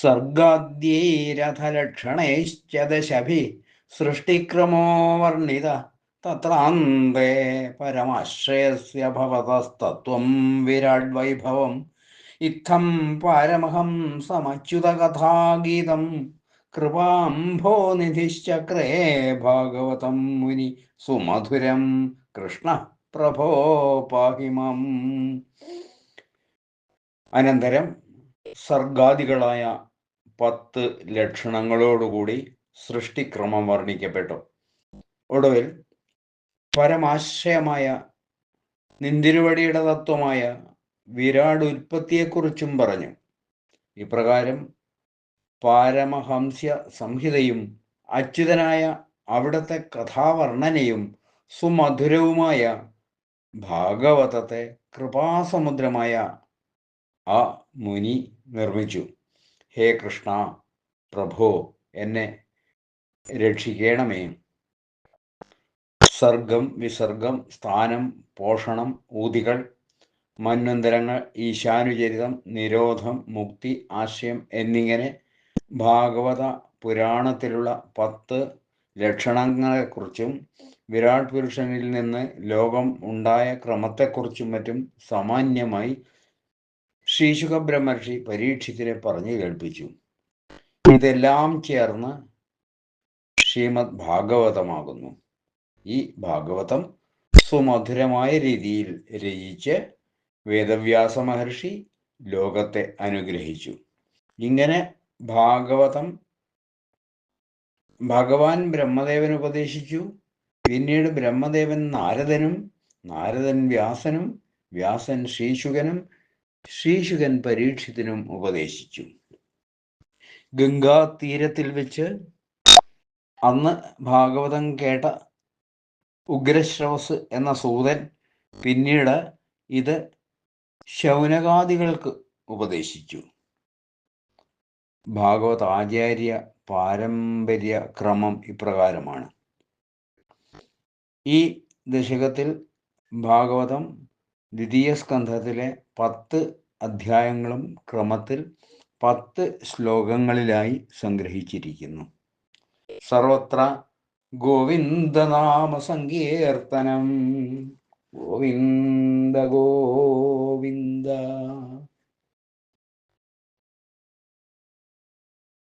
സർഗാദ്യൈരഥലക്ഷണൈശ്ച ദശഭി സൃഷ്ടിക്രമോ വർണിത. തത്രാന്തേ പരമാശ്രയസ്യ ഭവതസ്തത്വം വിരാട് വൈഭവം. ഇത്തം പാരമഹം സമച്യുതകഥാഗീതം. കൃപാംഭോ നിധിശ്ചക്രേ ഭാഗവതം മുനി സുമധുരം. കൃഷ്ണ പ്രഭോ പാഹിമം. അനന്തരം സർഗാദികളായ പത്ത് ലക്ഷണങ്ങളോടുകൂടി സൃഷ്ടിക്രമം വർണിക്കപ്പെട്ടു. ഒടുവിൽ പരമാശയമായ നിന്തിരുവടിയുടെ തത്വമായ വിരാട് ഉൽപ്പത്തിയെക്കുറിച്ചും പറഞ്ഞു. ഇപ്രകാരം പാരമഹംസ്യ സംഹിതയും അച്യുതനായ അവിടത്തെ കഥാവർണനയും സുമധുരവുമായ ഭാഗവതത്തെ കൃപാസമുദ്രമായ ആ മുനി നിർമ്മിച്ചു. ഹേ കൃഷ്ണ പ്രഭോ എന്നെ രക്ഷിക്കണമേ. സർഗം വിസർഗം സ്ഥാനം പോഷണം ഊതികൾ മന്വന്തരങ്ങൾ ഈശാനുചരിതം നിരോധം മുക്തി ആശയം എന്നിങ്ങനെ ഭാഗവത പുരാണത്തിലുള്ള പത്ത് ലക്ഷണങ്ങളെക്കുറിച്ചും വിരാട് പുരുഷനിൽ നിന്ന് ലോകം ഉണ്ടായ ക്രമത്തെക്കുറിച്ചും മറ്റും സാമാന്യമായി ശ്രീശുഖ ബ്രഹ്മർഷി പരീക്ഷത്തിനെ പറഞ്ഞു കേൾപ്പിച്ചു. ഇതെല്ലാം ചേർന്ന് ശ്രീമദ് ഭാഗവതമാകുന്നു. ഈ ഭാഗവതം സുമധുരമായ രീതിയിൽ രചിച്ച് വേദവ്യാസ മഹർഷി ലോകത്തെ അനുഗ്രഹിച്ചു. ഇങ്ങനെ ഭാഗവതം ഭഗവാൻ ബ്രഹ്മദേവൻ ഉപദേശിച്ചു. പിന്നീട് ബ്രഹ്മദേവൻ നാരദനും നാരദൻ വ്യാസനും വ്യാസൻ ശ്രീശുകനും ശ്രീശുകൻ പരീക്ഷത്തിനും ഉപദേശിച്ചു. ഗംഗാ തീരത്തിൽ വെച്ച് അന്ന് ഭാഗവതം കേട്ട ഉഗ്രശ്രവസ് എന്ന സൂതൻ പിന്നീട് ഇത് ശൗനകാദികൾക്ക് ഉപദേശിച്ചു. ഭാഗവതാചാര്യ പാരമ്പര്യ ക്രമം ഇപ്രകാരമാണ്. ഈ ദശകത്തിൽ ഭാഗവതം ദ്വിതീയ സ്കന്ധത്തിലെ പത്ത് അധ്യായങ്ങളും ക്രമത്തിൽ പത്ത് ശ്ലോകങ്ങളിലായി സംഗ്രഹിച്ചിരിക്കുന്നു. സർവത്ര ഗോവിന്ദനാമ സങ്കീർത്തനം ഗോവിന്ദ ഗോവിന്ദ